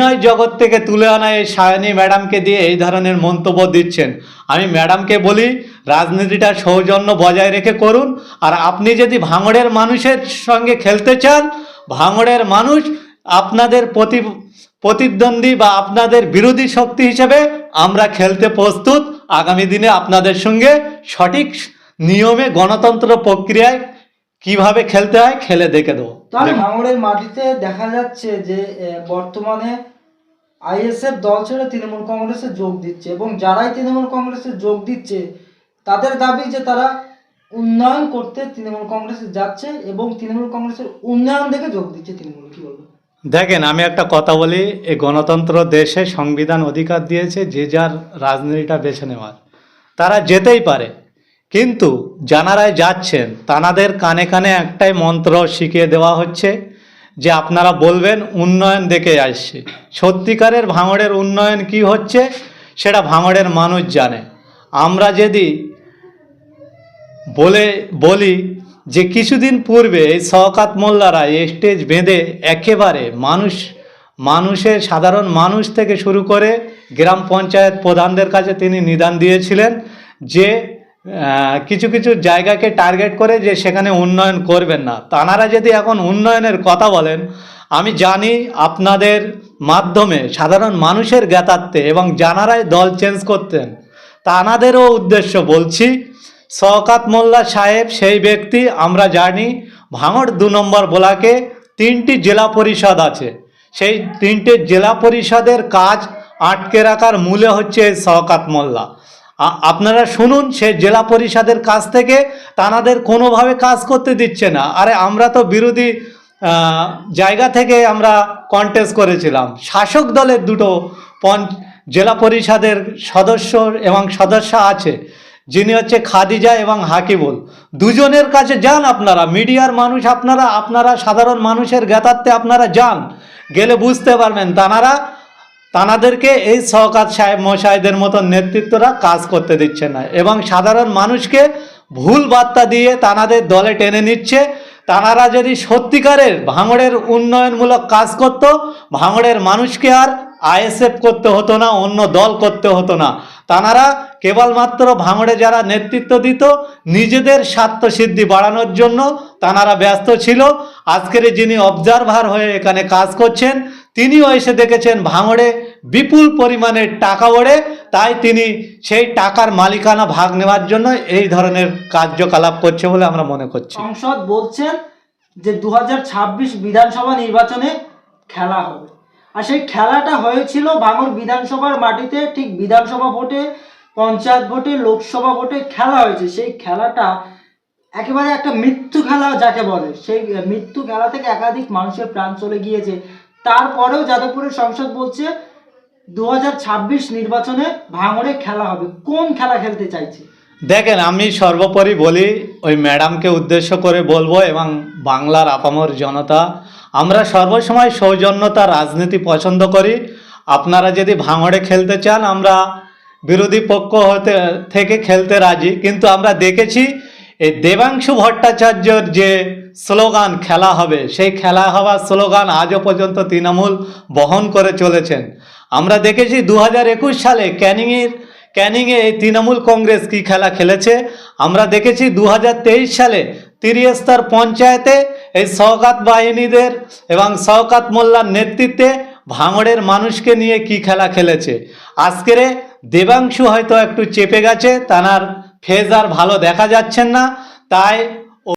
অভিনয় জগৎ থেকে তুলে আনা এই সায়নী ম্যাডামকে দিয়ে এই ধরনের মন্তব্য দিচ্ছেন। আমি ম্যাডামকে বলি, রাজনীতিটা সৌজন্য বজায় রেখে করুন। আর আপনি যদি ভাঙড়ের মানুষের সঙ্গে খেলতে চান, ভাঙড়ের মানুষ আপনাদের প্রতি, প্রতিদ্বন্দ্বী বা আপনাদের বিরোধী শক্তি হিসেবে আমরা খেলতে প্রস্তুত। আগামী দিনে আপনাদের সঙ্গে সঠিক নিয়মে গণতন্ত্র প্রক্রিয়ায় কীভাবে খেলতে হয়, খেলে দেখে দেবো। তাহলে ভাঙড়ের মাটিতে দেখা যাচ্ছে যে বর্তমানে আইএসএফ দল ছেড়ে তৃণমূল কংগ্রেসে যোগ দিচ্ছে এবং যারাই তৃণমূল কংগ্রেসে যোগ দিচ্ছে, তাদের দাবি যে তারা উন্নয়ন করতে তৃণমূল কংগ্রেসে যাচ্ছে এবং তৃণমূল কংগ্রেসের উন্নয়ন দেখে যোগ দিচ্ছে তৃণমূল। কি বলব? দেখেন, আমি একটা কথা বলি এই গণতন্ত্র দেশে সংবিধান অধিকার দিয়েছে যে যার রাজনীতিটা বেছে নেওয়ার। তারা যেতেই পারে, কিন্তু যানারাই যাচ্ছেন, তানাদের কানে কানে একটাই মন্ত্র শিখিয়ে দেওয়া হচ্ছে যে আপনারা বলবেন উন্নয়ন দেখে আসছে। সত্যিকারের ভাঙড়ের উন্নয়ন কি হচ্ছে সেটা ভাঙড়ের মানুষ জানে। আমরা যদি বলে, বলি যে কিছুদিন পূর্বে এই শওকাত মোল্লারা এই স্টেজ বেঁধে একেবারে মানুষ, মানুষের সাধারণ মানুষ থেকে শুরু করে গ্রাম পঞ্চায়েত প্রধানদের কাছে তিনি নিদান দিয়েছিলেন যে কিছু কিছু জায়গাকে টার্গেট করে যে সেখানে উন্নয়ন করবেন না। তানারা যদি এখন উন্নয়নের কথা বলেন, আমি জানি আপনাদের মাধ্যমে সাধারণ মানুষের জ্ঞাতার্থে এবং জানারাই দল চেঞ্জ করতেন। তানাদেরও উদ্দেশ্য বলছি, শওকাত মোল্লা সাহেব সেই ব্যক্তি, আমরা জানি ভাঙড় দু নম্বর ব্লকে তিনটি জেলা পরিষদ আছে। সেই তিনটে জেলা পরিষদের কাজ আটকে রাখার মূলে হচ্ছে শওকাত মোল্লা। আপনারা শুনুন, সে জেলা পরিষদের কাছ থেকে তানাদের কোনোভাবে কাজ করতে দিচ্ছে না। আরে আমরা তো বিরোধী জায়গা থেকে আমরা কন্টেস্ট করেছিলাম। শাসক দলের দুটো পঞ্চ জেলা পরিষদের সদস্য এবং সদস্য আছে, যিনি হচ্ছে খাদিজা এবং হাকিবুল। দুজনের কাছে যান আপনারা, মিডিয়ার মানুষ আপনারা আপনারা সাধারণ মানুষের জ্ঞাতার্থে আপনারা যান। গেলে বুঝতে পারবেন, তানারা তানাদেরকে এই সহকাত সাহেব মশাইদের মতন নেতৃত্বরা কাজ করতে দিচ্ছে না। এবং সাধারণ মানুষকে ভুল বার্তা দিয়ে তানাদের দলে টেনে নিচ্ছে। তানারা যদি সত্যিকারের ভাঙড়ের উন্নয়নমূলক কাজ করত, ভাঙড়ের মানুষকে আর আইএসএফ করতে হতো না, অন্য দল করতে হতো না। তানারা কেবলমাত্র ভাঙড়ে যারা নেতৃত্ব দিত, নিজেদের স্বার্থ সিদ্ধি বাড়ানোর জন্য তানারা ব্যস্ত ছিল। আজকের যিনি অবজারভার হয়ে এখানে কাজ করছেন তিনিও এসে দেখেছেন ভাঙড়ে বিপুল পরিমাণের টাকা ওড়ে, তাই তিনি সেই টাকার মালিকানা ভাগ নেওয়ার জন্য এই ধরনের কার্যকলাপ করছে বলে আমরা মনে করছি। সংসদ বলছেন যে দু হাজার ছাব্বিশ বিধানসভা নির্বাচনে খেলা হবে। আর সেই খেলাটা হয়েছিল ভাঙড় বিধানসভার মাটিতে, ঠিক বিধানসভা ভোটে, পঞ্চায়েত ভোটে, লোকসভা ভোটে খেলা হয়েছে। সেই খেলাটা একেবারে একটা মৃত্যু খেলা যাকে বলে। সেই মৃত্যু খেলা থেকে একাধিক মানুষের প্রাণ চলে গিয়েছে। তারপরেও যাদবপুরের সংসদ বলছে দু হাজার ছাব্বিশ নির্বাচনে ভাঙড়ে খেলা হবে। কোন খেলা খেলতে চাইছে? দেখেন, আমি সর্বোপরি বলি ওই ম্যাডামকে উদ্দেশ্য করে বলব এবং বাংলার আপামর জনতা, আমরা সর্বসময় সৌজন্যতা রাজনীতি পছন্দ করি। আপনারা যদি ভাঙড়ে খেলতে চান, আমরা বিরোধী পক্ষ হতে থেকে খেলতে রাজি। কিন্তু আমরা দেখেছি এই দেবাংশু ভট্টাচার্যর যে স্লোগান, খেলা হবে সেই খেলা হওয়ার স্লোগান আজও পর্যন্ত তৃণমূল বহন করে চলেছেন। আমরা দেখেছি দু সালে ক্যানিংয়ের, ক্যানিংয়ে এই তৃণমূল কংগ্রেস কি খেলা খেলেছে। আমরা দেখেছি দু হাজার তেইশ সালে তিরিস্তর পঞ্চায়েতে এই সওকাত বাহিনীদের এবং সওকাত মোল্লার নেতৃত্বে ভাঙড়ের মানুষকে নিয়ে কি খেলা খেলেছে। আজকেরে দেবাংশু হয়তো একটু চেপে গেছে, তানার ফেজ আর ভালো দেখা যাচ্ছেন না তাই